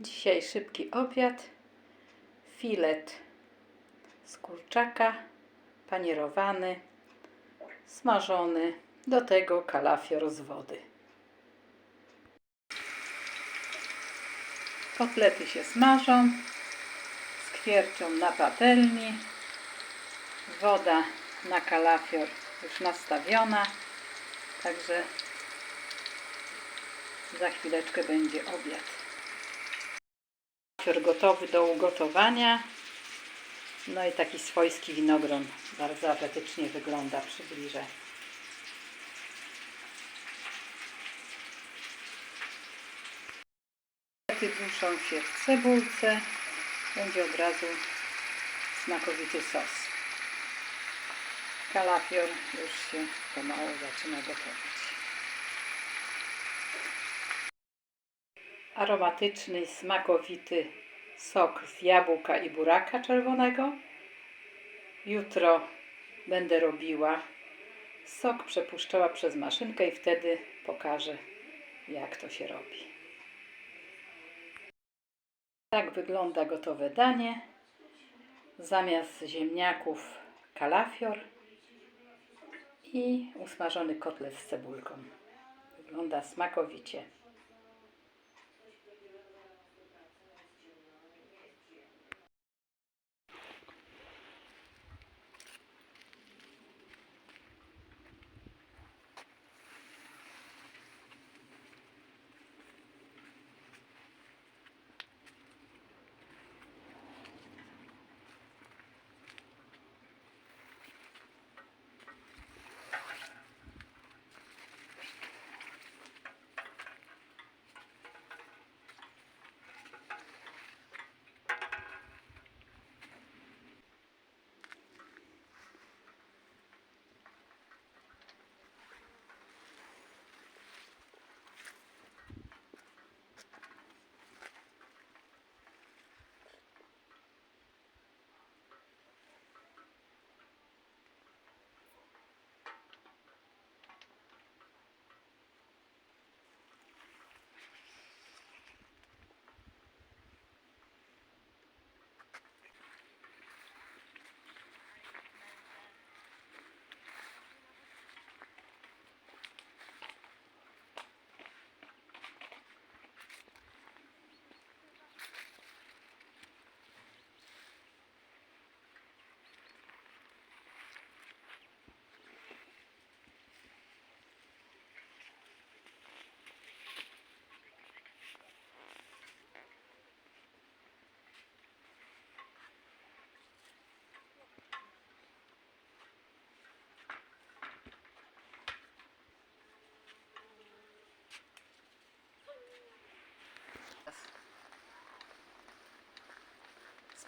Dzisiaj szybki obiad. Filet z kurczaka, panierowany, smażony. Do tego kalafior z wody. Kotlety się smażą, skwierczą na patelni. Woda na kalafior już nastawiona, także za chwileczkę będzie obiad. Kalafior gotowy do ugotowania. No i taki swojski winogron bardzo apetycznie wygląda, przybliżę. Duszą się w cebulce. Będzie od razu smakowity sos. Kalafior już się pomału zaczyna gotować. Aromatyczny, smakowity sok z jabłka i buraka czerwonego. Jutro będę robiła sok, przepuszczała przez maszynkę i wtedy pokażę, jak to się robi. Tak wygląda gotowe danie. Zamiast ziemniaków kalafior i usmażony kotlet z cebulką. Wygląda smakowicie.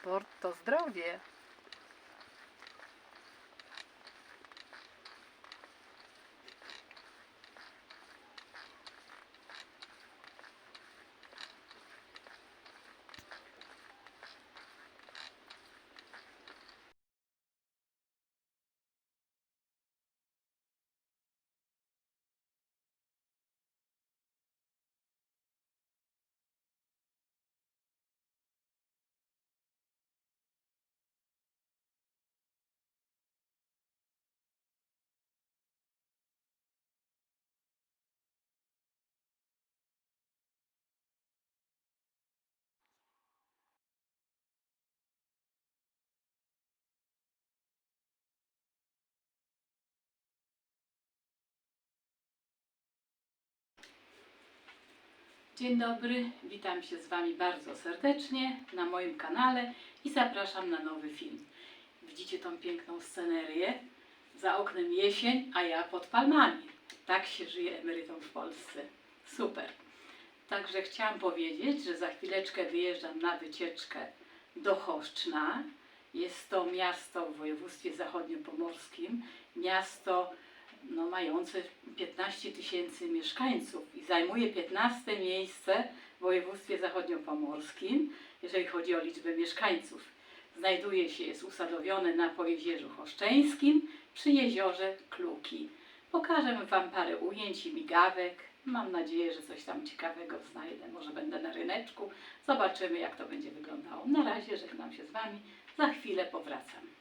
Sport to zdrowie. Dzień dobry, witam się z Wami bardzo serdecznie na moim kanale i zapraszam na nowy film. Widzicie tą piękną scenerię? Za oknem jesień, a ja pod palmami. Tak się żyje emerytom w Polsce. Super. Także chciałam powiedzieć, że za chwileczkę wyjeżdżam na wycieczkę do Choszczna. Jest to miasto w województwie zachodniopomorskim, miasto no, mające 15 tysięcy mieszkańców i zajmuje 15 miejsce w województwie zachodniopomorskim, jeżeli chodzi o liczbę mieszkańców. Znajduje się, jest usadowione na Pojezierzu Choszczeńskim przy jeziorze Kluki. Pokażę Wam parę ujęć i migawek Mam nadzieję, że coś tam ciekawego znajdę. Może będę na ryneczku. Zobaczymy, jak to będzie wyglądało. Na razie żegnam się z Wami. Za chwilę powracam.